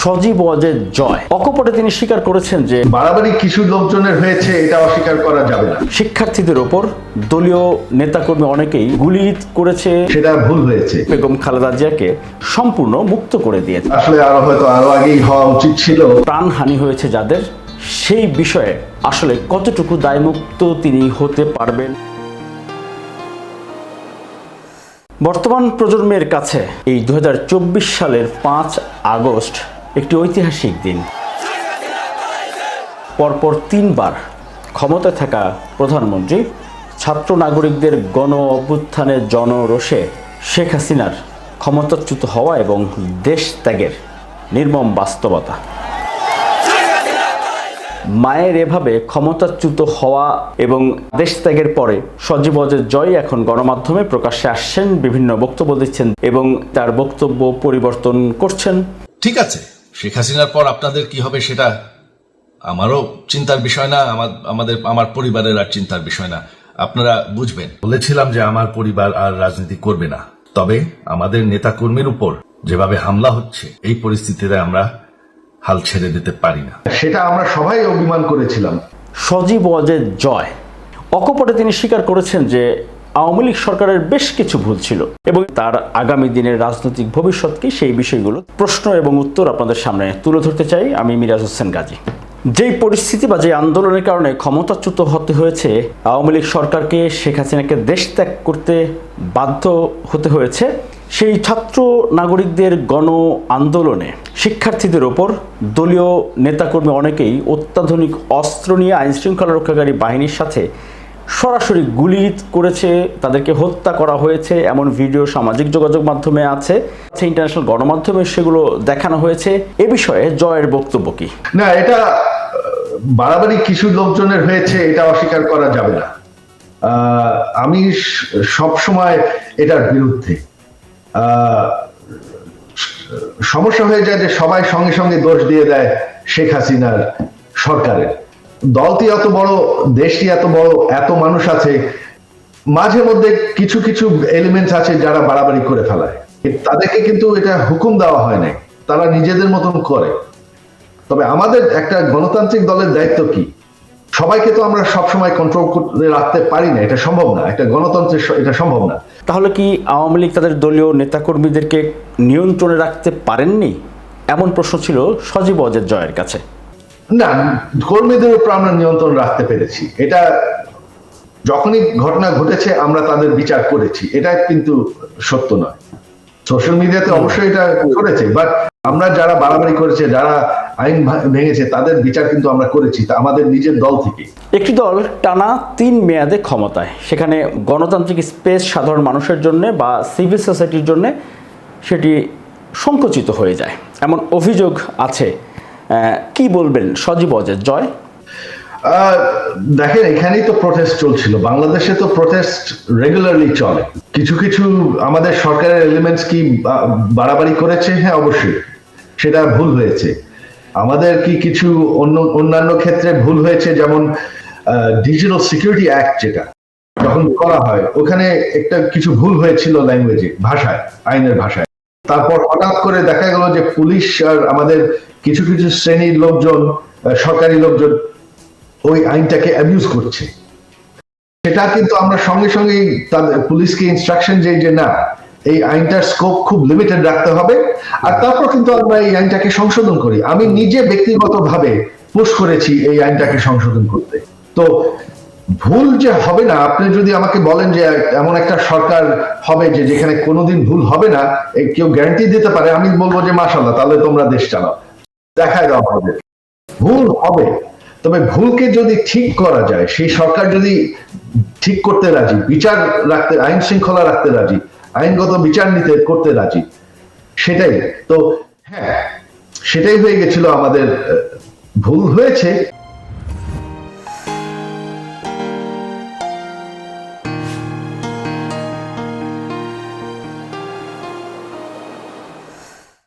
সজীব ওয়াজেদ জয়। অকপটে তিনি স্বীকার করেছেন যে বাড়াবাড়ি কিছু লোকজনের হয়েছে এটা অস্বীকার করা যাবে না। শিক্ষার্থীদের ওপর দলীয় নেতাকর্মী অনেকেই গুলি করেছে। সেটা ভুল হয়েছে। বেগম খালেদা জিয়াকে সম্পূর্ণ মুক্ত করে দিয়েছে। আসলে আরও হয়তো আরও আগেই হওয়া উচিত ছিল। প্রাণহানি হয়েছে যাদের। সেই বিষয়ে আসলে কতটুকু দায়মুক্ত তিনি হতে পারবেন? বর্তমান প্রজন্মের কাছে এই দুহাজার চব্বিশ সালের পাঁচ আগস্ট একটি ঐতিহাসিক দিন। পরপর তিনবার ক্ষমতায় থাকা প্রধানমন্ত্রী ছাত্র নাগরিকদের গণ অভ্যুত্থানের জনরোষে শেখ হাসিনার ক্ষমতাচ্যুত হওয়া এবং দেশ ত্যাগের নির্মম বাস্তবতা। মায়ের এভাবে ক্ষমতাচ্যুত হওয়া এবং দেশ ত্যাগের পরে সজীব অজের জয় এখন গণমাধ্যমে প্রকাশ্যে আসছেন, বিভিন্ন বক্তব্য দিচ্ছেন এবং তার বক্তব্য পরিবর্তন করছেন। ঠিক আছে। শেখ হাসিনার পর আপনাদের কি হবে সেটা আমারও চিন্তার বিষয় না আমার আমাদের আমার পরিবারের আর চিন্তার বিষয় না। আপনারা বুঝবেন। বলেছিলাম যে আমার পরিবার আর রাজনীতি করবে না। তবে আমাদের নেতাকর্মীর উপর যেভাবে হামলা হচ্ছে এই পরিস্থিতিতে আমরা হাল ছেড়ে দিতে পারি না। সেটা আমরা সবাই অভিমান করেছিলাম। সজীব ওয়াজেদ জয়। অকপটে তিনি স্বীকার করেছেন যে আওয়ামী লীগ সরকারের বেশ কিছু ভুল ছিল এবং তার আগামী দিনের রাজনৈতিক ভবিষ্যৎকে সেই বিষয়গুলো প্রশ্ন এবং উত্তর আপনাদের সামনে তুলে ধরতে চাই। আমি মিরাজ হোসেন গাজী। যেই পরিস্থিতি বা যে আন্দোলনের কারণে ক্ষমতাচ্যুত হতে হয়েছে, আওয়ামী লীগ সরকারকে শেখ হাসিনাকে দেশ ত্যাগ করতে বাধ্য হতে হয়েছে, সেই ছাত্র নাগরিকদের গণ আন্দোলনে শিক্ষার্থীদের ওপর দলীয় নেতাকর্মী অনেকেই অত্যাধুনিক অস্ত্র নিয়ে আইনশৃঙ্খলা রক্ষাকারী বাহিনীর সাথে সরাসরি গুলি করেছে, তাদেরকে হত্যা করা হয়েছে, এমন ভিডিও সামাজিক যোগাযোগ মাধ্যমে আছে ইন্টারন্যাশনাল গণমাধ্যমে সেগুলো দেখানো হয়েছে। এ বিষয়ে জয়ের বক্তব্য কি? না, এটা বাড়াবাড়ি কিছু লোকজনের হয়েছে, এটা অস্বীকার করা যাবে না। আমি সব সময় এটার বিরুদ্ধে। সমস্যা হয়ে যায় যে সবাই সঙ্গে সঙ্গে দোষ দিয়ে দেয় শেখ হাসিনার সরকারের। দলটি এত বড়, দেশটি এত বড়, এত মানুষ আছে, মাঝে মধ্যে কিছু কিছু এলিমেন্টস আছে যারা বাড়াবাড়ি করে ফেলায়। তাদেরকে কিন্তু এটা হুকুম দেওয়া হয় নাই, তারা নিজেদের মতন করে। তবে আমাদের একটা গণতান্ত্রিক দলের দায়িত্ব কি? সবাইকে তো আমরা সবসময় কন্ট্রোল করে রাখতে পারি না, এটা সম্ভব না। একটা গণতন্ত্রের এটা সম্ভব না। তাহলে কি আওয়ামী লীগ তাদের দলীয় নেতাকর্মীদেরকে নিয়ন্ত্রণে রাখতে পারেননি? এমন প্রশ্ন ছিল সজীব অজের জয়ের কাছে। না কর্মীদের উপর আমরা নিয়ন্ত্রণ রাখতে পেরেছি। এটা যখনই ঘটনা ঘটেছে, আমরা তাদের বিচার করেছি। এটা কিন্তু সত্য নয়। সোশ্যাল মিডিয়াতে অবশ্যই এটা করেছে বাট আমরা যারা বাড়াবাড়ি করেছে, যারা আইন ভেঙেছে, তাদের বিচার কিন্তু আমরা করেছি, তা আমাদের নিজের দল থেকে। একটি দল টানা তিন মেয়াদে ক্ষমতায়। সেখানে গণতান্ত্রিক স্পেস সাধারণ মানুষের জন্য বা সিভিল সোসাইটির জন্য সেটি সংকুচিত হয়ে যায়। এমন অভিযোগ আছে কি বলবেন? সজীব অজের জয়। দেখেন, এখানেই তো প্রটেস্ট চলছিল। বাংলাদেশে তো প্রটেস্ট রেগুলারলি চলে। কিছু কিছু আমাদের সরকারের এলিমেন্টস কি বাড়াবাড়ি করেছে? হ্যাঁ অবশ্যই। সেটা ভুল হয়েছে। আমাদের কি কিছু অন্য, অন্যান্য ক্ষেত্রে ভুল হয়েছে? যেমন ডিজিটাল সিকিউরিটি অ্যাক্ট যেটা যখন করা হয়, ওখানে একটা কিছু ভুল হয়েছিল ল্যাঙ্গুয়েজে ভাষায়, আইনের ভাষায়। তারপর হঠাৎ করে দেখা গেল যে পুলিশ আর আমাদের কিছু কিছু শ্রেণির লোকজন সরকারি লোকজন ওই আইনটাকে অ্যাবিউজ করছে। সেটা কিন্তু আমরা সঙ্গে সঙ্গে তাদের পুলিশকে ইনস্ট্রাকশন যে যে না, এই আইনটার স্কোপ খুব লিমিটেড রাখতে হবে। আর তারপর কিন্তু আমরা এই আইনটাকে সংশোধন করি। আমি নিজে ব্যক্তিগতভাবে পুশ করেছি এই আইনটাকে সংশোধন করতে। তো ভুল যে হবে না, আপনি যদি আমাকে বলেন যে এমন একটা সরকার হবে যে যেখানে কোনোদিন ভুল হবে না কেউ গ্যারান্টি দিতে পারে, আমি বলব যে মাশাল্লাহ তাহলে তোমরা দেশ চালাও। দেখায় দেওয়া হবে। ভুল হবে। তবে ভুলকে যদি ঠিক করা যায়, সেই সরকার যদি ঠিক করতে রাজি, বিচার রাখতে, আইন শৃঙ্খলা রাখতে রাজি, আইনগত বিচার নিতে করতে রাজি, সেটাই। তো হ্যাঁ সেটাই হয়ে গেছিল আমাদের ভুল হয়েছে।